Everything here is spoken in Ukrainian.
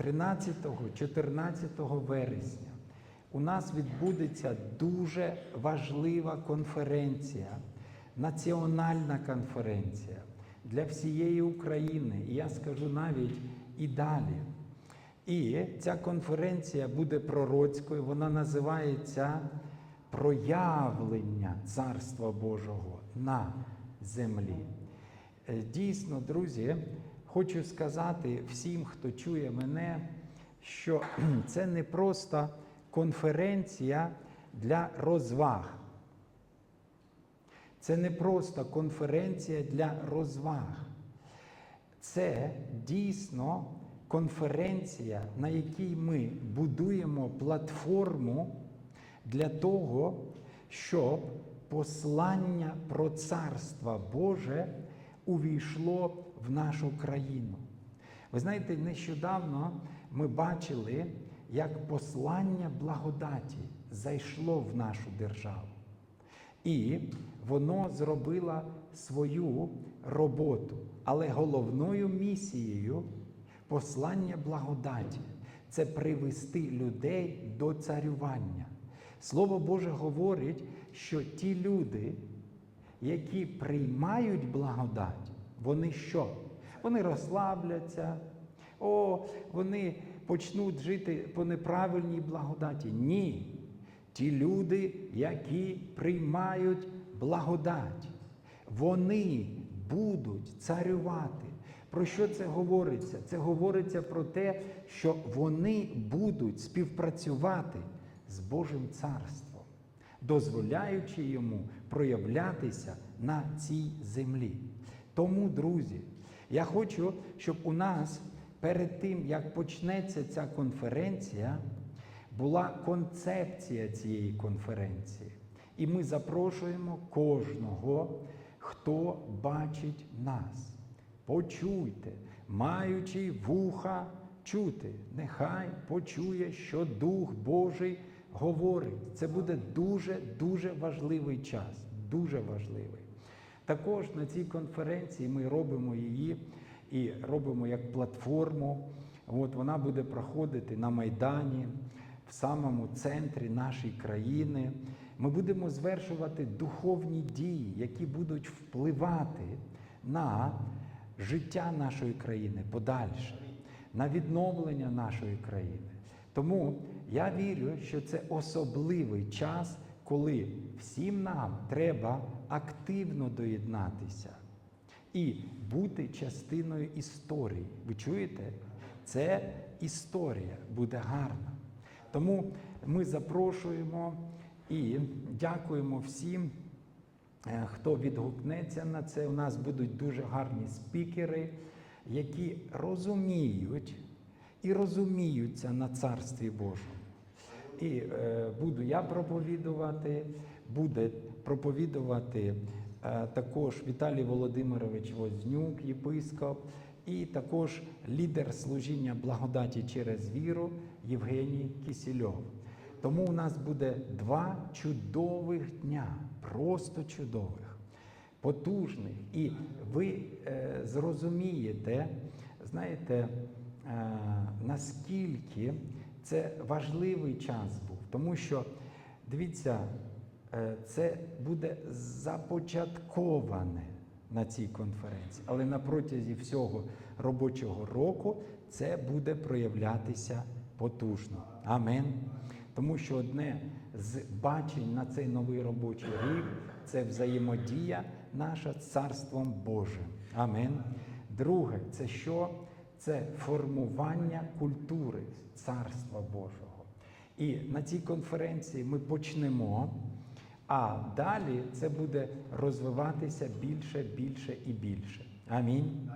13-14 вересня у нас відбудеться дуже важлива конференція, національна конференція для всієї України. І я скажу навіть і далі. І ця конференція буде пророцькою, вона називається Проявлення Царства Божого на землі. Е, Дійсно, друзі, хочу сказати всім, хто чує мене, що це не просто конференція для розваг. Це не просто конференція для розваг. Це дійсно конференція, на якій ми будуємо платформу для того, щоб послання про Царство Боже увійшло в нашу країну. Ви знаєте, нещодавно ми бачили, як послання благодаті зайшло в нашу державу. І воно зробило свою роботу. Але головною місією послання благодаті це привести людей до царювання. Слово Боже говорить, що ті люди, які приймають благодать, вони що? Вони розслабляться, о, вони почнуть жити по неправильній благодаті. Ні. Ті люди, які приймають благодать, вони будуть царювати. Про що це говориться? Це говориться про те, що вони будуть співпрацювати з Божим царством, дозволяючи йому проявлятися на цій землі. Тому, друзі, я хочу, щоб у нас перед тим, як почнеться ця конференція, була концепція цієї конференції. І ми запрошуємо кожного, хто бачить нас. Почуйте, маючи вуха чути, нехай почує, що Дух Божий говорить. Це буде дуже-дуже важливий час, дуже важливий. Також на цій конференції ми робимо її і робимо як платформу. От вона буде проходити на Майдані, в самому центрі нашої країни. Ми будемо звершувати духовні дії, які будуть впливати на життя нашої країни подальше, на відновлення нашої країни. Тому я вірю, що це особливий час, коли всім нам треба активно доєднатися і бути частиною історії. Ви чуєте? Це історія буде гарна. Тому ми запрошуємо і дякуємо всім, е, хто відгукнеться на це. У нас будуть дуже гарні спікери, які розуміють і розуміються на Царстві Божому. І е, буду я проповідувати, буде проповідувати е, також Віталій Володимирович Вознюк, єпископ, і також лідер служіння благодаті через віру Євгеній Кісільов. Тому у нас буде два чудових дня, просто чудових, потужних. І ви е, зрозумієте, знаєте, е, наскільки це важливий час був, тому що дивіться, е, це буде започатковане на цій конференції, але на протязі всього робочого року це буде проявлятися потужно. Амен. Тому що одне з бачень на цей новий робочий рік це взаємодія наша з Царством Божим. Амен. Друге, це що? Це формування культури Царства Божого. І на цій конференції ми почнемо, а далі це буде розвиватися більше, більше і більше. Амінь.